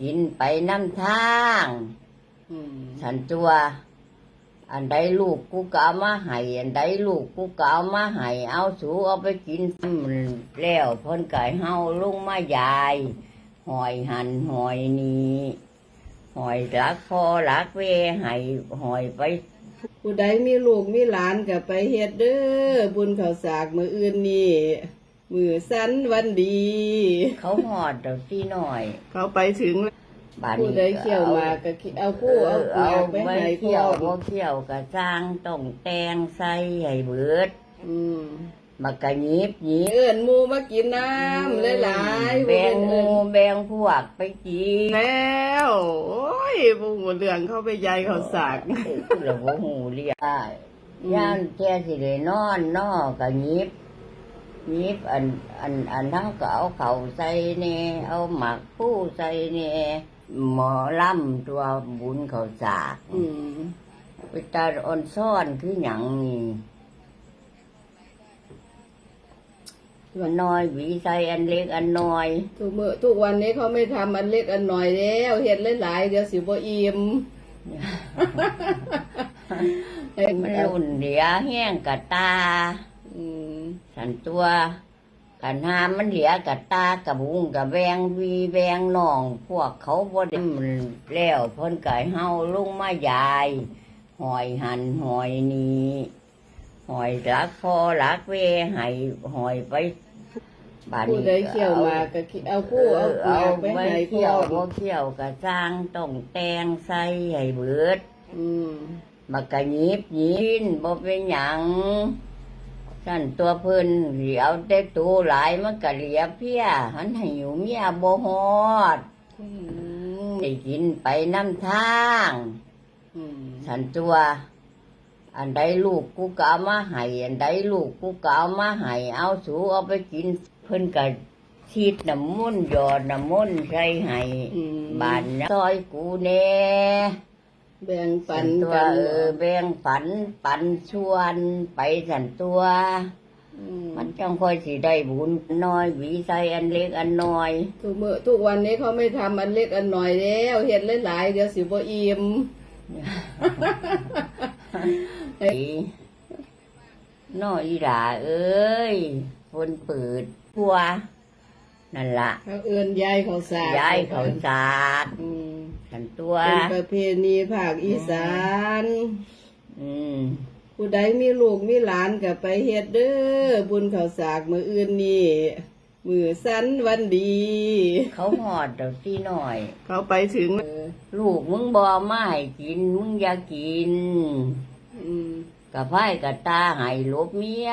กินไปน้ำทางอืมฉันตัว อันใดลูกกูก็เอามาให้อันใดลูกกูก็เอามาให้เอาสูเอาไปกินมันแล้วเพ้นไก่เฮาลุงมายายหอยหันหอยนี้หอยรักพ่อรักเวให้หอยไปผู้ใดมีลูกมีหลานก็ไปเฮ็ดเด้อบุญข้าวสากมื้ออื่นนี่ มือสันวันดี เขาหอดเดี๋ยวที่หน่อย เขาไปถึงบานผู้นี้ใดเขี่ยวมาก็เอาผู้เอาเปลืเอาอกไปไม่ให้พ่เขี่ยอวบ่เขี่ยวกระจ้างต้องแตงใส่ให้เบิดอืมมากระยิบยิบเอิ้นหมู่มากินน้ำหลายๆแบงหเอิ้มูนแบงพวกไปกินแล้วโอ้ยบ่ฮู้เรื่องเข้าไปยายข้าวสากคือเราบ่หูเรียกได้ย่านแค่สิได้นอนนอกระยิบ ยิบอันอันอันทั้งก็เอาเข่าใส่เน่เอาหมักผู้ใส่เน่หมอล่ำตัวบุญเขาสากอืมไปตาอ่อนซ่อนคือหยังนี่มันน้อยหวีใส่อันเล็กอันน้อยทุกมื้อทุกวันนี้เขาไม่ทำอันเล็กอันน้อยแล้วเฮ็ดหลายๆเดี๋ยวสิบ่อิ่มมันรุ่นเดียแห้งกะตาอืม สันตัวกันหามันเหลียกะตากะบุงกะแบงวีแบงน้อง พวกเขาบ่ได้มันแล้วเพ้นไก่เฮาลุงมายายหอยหันหอยนี้หอยรักพอรักเวให้หอยไปบานผู้นี้ใดเขี่ยวมาก็เอาผู้เอาเปลือกไปไม่ให้พ่เขี่ยอวบ่เขี่ยวกะจ้างต้องแตงใส่ให้เบิด อืมมากระยิบยินบ่เป็นหยัง สั่นตัวเพิ่นเหลียวแต่ตัวหลายมันก็เหลียเพียหันให้อยู่เมียบ่ฮอดอืมได้กินไปน้ำทางอืมสั่นตัว อันใดลูกกูก็เอามาให้อันใดลูกกูก็เอามาให้เอาสูเอาไปกิน เพิ่นก็ชีดน้ำมันต์หยอดน้ำมันต์ใส่ให้อืมบานนะซอยกูแน่ แบ่งปันตัวกันเออแบ่งปัน ปันชวนไปสันตัว มมันจังค่อยสิได้บุญน้อยหวีใส่อันเล็กอันน้อย ทุกมื้อทุกวันนี้เขาไม่ทำอันเล็กอันน้อยแล้วเฮ็ดหลายๆเดี๋ยวสิบ่อิ่มอีน้อยอีหลาเอ้ยคนเปิดพัวนั่นละเขาเอื้นยายเขาสากย้ายเขาสาด อืม สันตัว เป็นประเพณีภาคอีสาน อืมผู้ใดมีลูกมีหลานก็ไปเฮ็ดเด้อบุญข้าวสากมื้ออื่นนี่มือสันวันดี เขาหอดเดี๋ยวที่หน่อย เขาไปถึงลูกมึงบอมาให้กิน มึงอย่ากินอืมกะไพ่กะตาให้ลบเมีย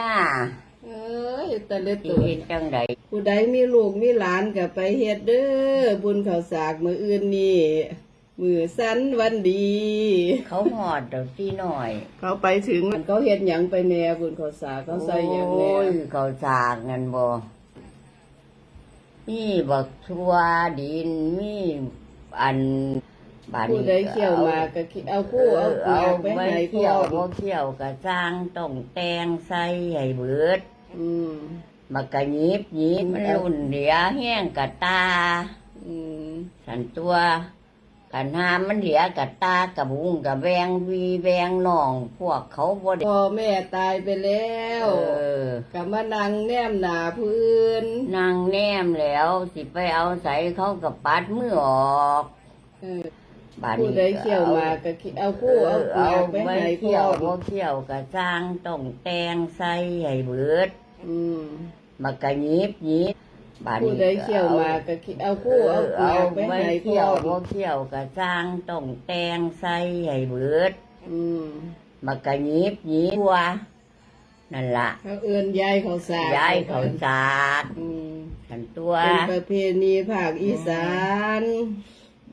เอ้ยแต่เล็สิตัวเฮ็ดจังใดผู้ใดมีลูกมีหลานก็ไปเฮ็ดเด้อบุญข้าวสากมื้ออื่นนี่ มือสันวันดี เขาหอดเดี๋ยวที่หน่อย เขาไปถึงเขาเฮ็ดหยังไปแหน่บุญข้าวสากเขาใส่หยังแหน่โอ้ยเขาสร้างกันบ่มีบักชัวดินมีอันบานผู้นี้ใดเขี่ยวมาก็เอาผู้เอาเปลืเอาอกไปไม่ให้พ่เขี่ยอวบ่เขี่ยวกะจ้างต้องแตงใส่ให้เบิดอืม บักกะยิบยิบมันรุ่นเดียแห้งกะตาอืมสันตัว กันหามมันเหลียกะตากะบุงกะแบงวีแบงน้อง พวกเขาบ่ได้พ่อแม่ตายไปแล้วเออก็มานั่งแนมหน้าพื้นนางแนมแล้ว สิไปเอาใส่เขากับปัดมือออกเออบานผู้นี้ใดเขี่ยวมาก็เอาผู้เอาเปลือกไปไม่ให้พ่เขี่ยอวบ่เขี่ยวกะจ้างต้องแตงใส่ให้เบิดอืม บักกะยิบยิบ บานผู้นี้ใดเขี่ยวมาก็เอาผู้เอาเปลือกไปไม่ให้พ่เขี่ยอวบ่เขี่ยวกะจ้างต้องแตงใส่ให้เบิดอืมบักกะยิบยิบวัวนั่นละเขาเอื้นยายเขาสากย้ายเขาสาดอืมขันตัว เป็นประเพณีภาคอีสาน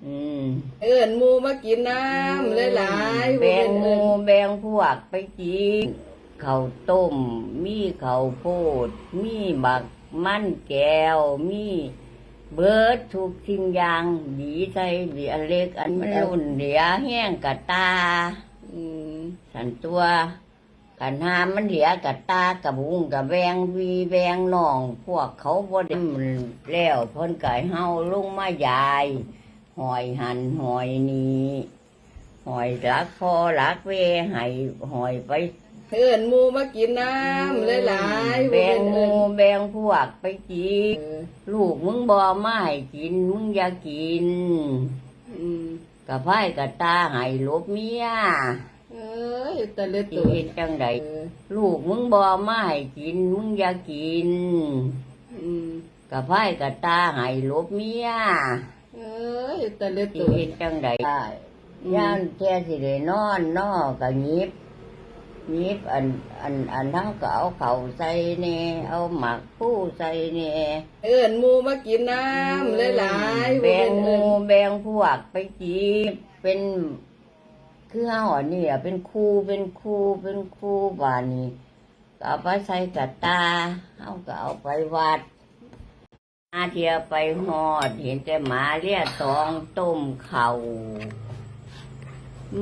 อืมเอื้นหมูมากินน้ำหลายๆแบงหเอิ้มูนแบงพวกไปกินข้าวต้ม มีข้าวโพด มีบัก มันแก้วมีเบิดทุกสิ่งยางดีใส่เดียเล็กอันมันรุ่นเดียแห้งกะตาสันตัวกันหามันเหลียกะตากะบุงกะแบงวีแบงน้อง พวกเขาบ่ได้มันแล้วเพ้นไก่เฮาลุงมายายหอยหันหอยนี้หอยรักพอรักเวให้หอยไป เอิ้นหมูมากินน้ำหลายๆแบ่งหเอิ้มูนแบ่งพวกไปกินเออลูกมึงบอมาให้กิน มึงอย่ากินอืมกะไพ่กะตาให้ลบเมียเอ้ยแต่เล็ดสิตัวเฮ็ดจังใดเออลูกมึงบอมาให้กิน มึงอย่ากินอืมกะไพ่กะตาให้ลบเมียเอ้ยแต่เล็ดสิตัวเฮ็ดจังใดย่านแค่สิได้นอนนอกกะยิบ ยิบอันอันอันทั้งก็เอาเขาวใส่แน่เอาหมักผู้ใส่แน่เอิ้นหมูมากินน้ำหลายๆแบ่งหเอิ้มูนแบ่งพวกไปกินเป็นคือเฮาอันนี้อะเป็นครูเป็นครูเป็นครูบานี้ก็เอาไปใส่กระตาเฮาก็เอาไปวัดอาเทียไปหอด เห็นแต่หมาเลียตองต้มเข่า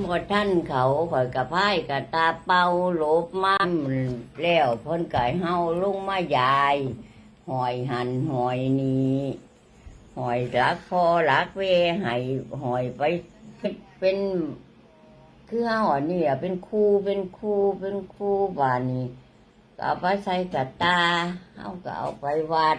หมดท่านเขาข่อยกระพายกระตาเป่าโลบมาแล้วเพ้นไก่เฮาลงมายายหอยหันหอยนี้หอยรักพอรักเวให้หอยไปเป็นคือเฮาอันนี้อะเป็นครูเป็นครูเป็นครูบานี้ก็เอาไปใส่กระตาเฮาก็เอาไปวัด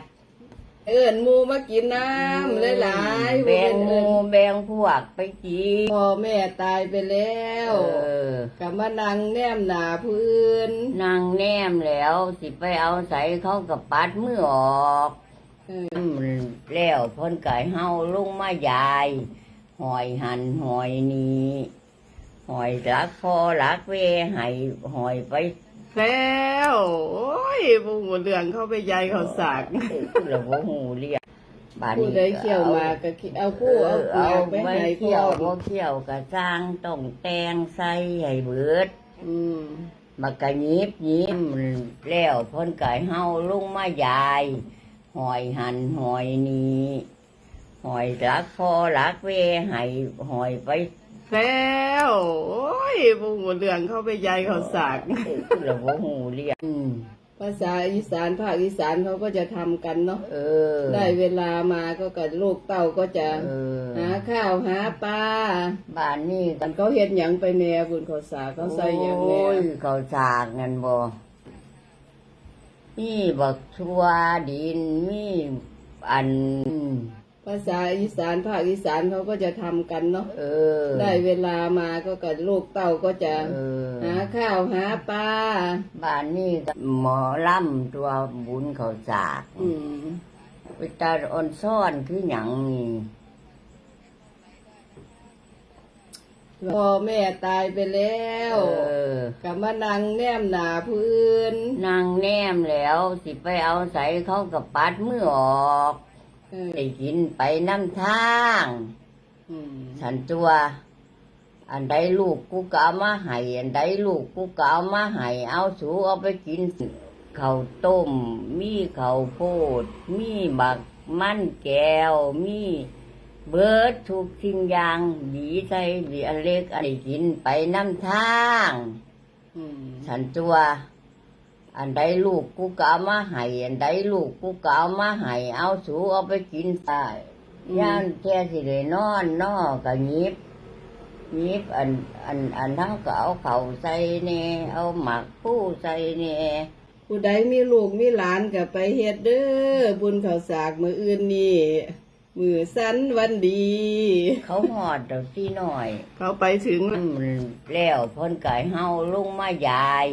เอิ้นหมูมากินน้ำหลายๆแบ่งหเอิ้มูนแบ่งพวกไปกินพ่อแม่ตายไปแล้วเออกับมานั่งแนมหนาพื้นนางแนมแล้วสิไปเอาใส่เขากับปัดมือออกเอออืมแล้วเพ้นไก่เฮาลงมายายหอยหันหอยนี้หอยรักพ่อรักเวให้หอยไป แล้วโอ้ยบูหเรื่องเข้าไปยายเขาสากเราบ่หูเรียกบ้านผู้นี้ใดเขี่ยวมาก็คิเอาผู้เอาเอาเปลือกไปไม่ให้พ่เขี่ยวอบ่เขี่ยวกะสร้างต้องแตงใส่ให้เบิด อืมมากะยิบยิบแล้วเพ้นไก่เฮาลงมายายหอยหันหอยนี้หอยรักพ่อรักเวให้หอยไป แล้วโอ้ยบูหเรื่องเข้าไปยายเขาสากเราบ่หูเรียกอืมภาษาอีสานภาคอีสานเขาก็จะทำกันเนาะเออ ได้เวลามาก็กับลูกเต่าก็จะเออ หาข้าวหาปลาบ้านนี้ก็อันเขาเฮ็ดหยังไปแหน่บุญเขาสากเขาใส่หยังแหน่โอ้ยเขาสากเงินบ่มีบักชัวดินมีอัน ภาษาอีสานภาคอีสานเขาก็จะทำกันเนาะเออ ได้เวลามาก็กับลูกเต่าก็จะเออ หาข้าวหาปลาบ้านนี้ก็หมอล่ำตัวบุญเขาสากอืมไปตาอ่อนซ่อนคือหยังนี่พ่อแม่ตายไปแล้วเออกับมานั่งแนมหนาพื้นนางแนมแล้ว สิไปเอาใส่เขากับปัดมือออกเออ ได้กินไปน้ำทางอืมฉันตัว อันใดลูกกูก็เอามาให้อันใดลูกกูก็เอามาให้เอาสูเอาไปกินข้าวต้ม มีข้าวโพด มีบักมันแก้ว มีเบิดทุกสิ่งอย่างดีใจดีอันเล็กอันได้กินไปน้ำทางอืมฉันตัว อันใดลูกกูก็เอามาให้อันใดลูกกูก็เอามาให้เอาสูเอาไปกินไปย่านแค่สิได้นอนนอก็ยิบยิบอันอันอันทั้งก็เอาเขาวใส่เน่เอาหมักผู้ใส่เน่ผู้ใดมีลูกมีหลานก็ไปเฮ็ดเด้อบุญเขาวสากมืออื่นนี่มือสันวันดี เขาหอดดอกที่หน่อย เขาไปถึงอืมแล้วเพ้นไก่เฮาลงมายาย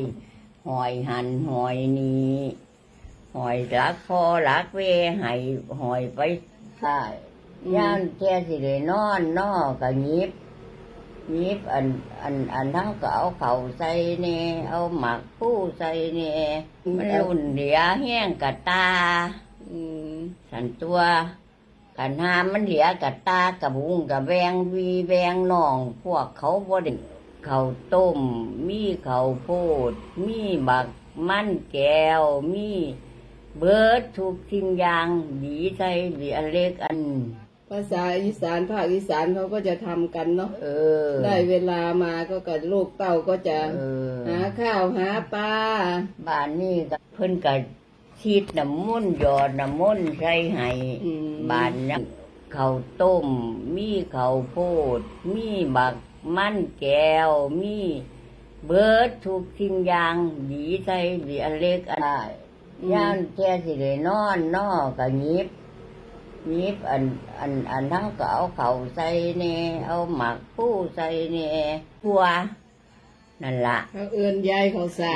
หอยหันหอยนี้หอยรักพ่อรักเวให้หอยไปใช่ย่านแค่สิได้นอนนอก็ยิบยิบอันอันอันทั้งก็เอาเขาใส่เน่เอาหมักผู้ใส่เน่มันรุ่นเดียแห้งกะตาอืมสันตัวกันหามันเหลียกะตากะบุงกะแวงวีแวงน่อง พวกเขาบ่ได้ เขาวต้ม มีเขาวโพด มีบักมันแก้ว มีเบิดทุกสิ่งอย่างดีใจดีอันเล็กอัน ภาษาอีสานภาคอีสานเขาก็จะทำกันเนาะเออ ได้เวลามาก็กับลูกเต่าก็จะเออ หาข้าวหาปลาบ้านนี้ก็เพิ่นก็ชีดน้ำมุ่นต์หยอดน้ำมุ่นต์ใส่ให้อืมบ้านนั้นข้าวต้ม มีข้าวโพด มีบัก มันแก้วมีเบิดทุกสิ่งอย่างดีใจดีอันเล็กอันได้ย่านแค่สิได้นอนนอกันยิบยิบอันอันอันทั้งก็เอาเขาใส่เน่เอาหมักผู้ใส่เน่ทัวนั่นละ เขาเอื้นยายเขาสา